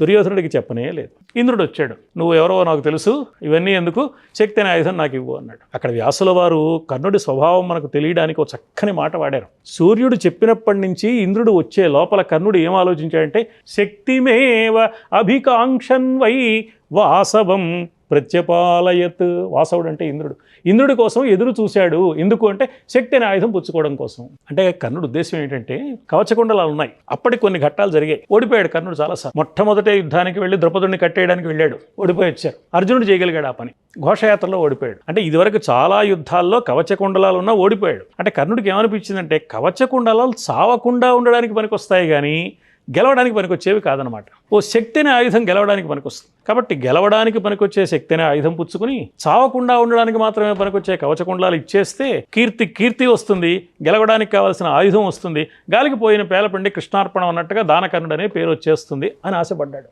దుర్యోధనుడికి చెప్పనే లేదు. ఇంద్రుడు వచ్చాడు. నువ్వు ఎవరో నాకు తెలుసు. ఇవన్నీ ఎందుకు? శక్తి అనే ఆయుధం నాకు ఇవ్వు అన్నాడు. అక్కడ వ్యాసుల వారు కర్ణుడి స్వభావం మనకు తెలియడానికి ఒక చక్కని మాట వాడారు. సూర్యుడు చెప్పినప్పటి నుంచి ఇంద్రుడు వచ్చే లోపల కర్ణుడు ఏం ఆలోచించాడంటే శక్తిమేవ అభికాంక్షన్వై వాసవం ప్రత్యపాలయత్ వాసవుడు అంటే ఇంద్రుడు. ఇంద్రుడి కోసం ఎదురు చూశాడు. ఎందుకు అంటే శక్తి అనే ఆయుధం పుచ్చుకోవడం కోసం. అంటే కర్ణుడు ఉద్దేశం ఏంటంటే కవచకుండలాలు ఉన్నాయి. అప్పటికి కొన్ని ఘట్టాలు జరిగాయి. ఓడిపోయాడు కర్ణుడు చాలాసార్లు. మొట్టమొదట యుద్ధానికి వెళ్ళి ద్రౌపదుడిని కట్టేయడానికి వెళ్ళాడు. ఓడిపోయి వచ్చారు. అర్జునుడు చేయగలిగాడు ఆ పని. ఘోషయాత్రలో ఓడిపోయాడు. అంటే ఇదివరకు చాలా యుద్ధాల్లో కవచకుండలాలు ఉన్నా ఓడిపోయాడు. అంటే కర్ణుడికి ఏమనిపించిందంటే కవచకుండలాలు చావకుండా ఉండడానికి పనికొస్తాయి కానీ గెలవడానికి పనికొచ్చేవి కాదనమాట ఓ శక్తిని ఆయుధం గెలవడానికి పనికొస్తుంది. కాబట్టి గెలవడానికి పనికొచ్చే శక్తిని ఆయుధం పుచ్చుకుని చావకుండా ఉండడానికి మాత్రమే పనికొచ్చే కవచకుండాలు ఇచ్చేస్తే కీర్తి కీర్తి వస్తుంది గెలవడానికి కావాల్సిన ఆయుధం వస్తుంది గాలికి పోయిన పేలపండి కృష్ణార్పణం అన్నట్టుగా దానకర్ణుడు అనే పేరు వచ్చేస్తుంది అని ఆశపడ్డాడు.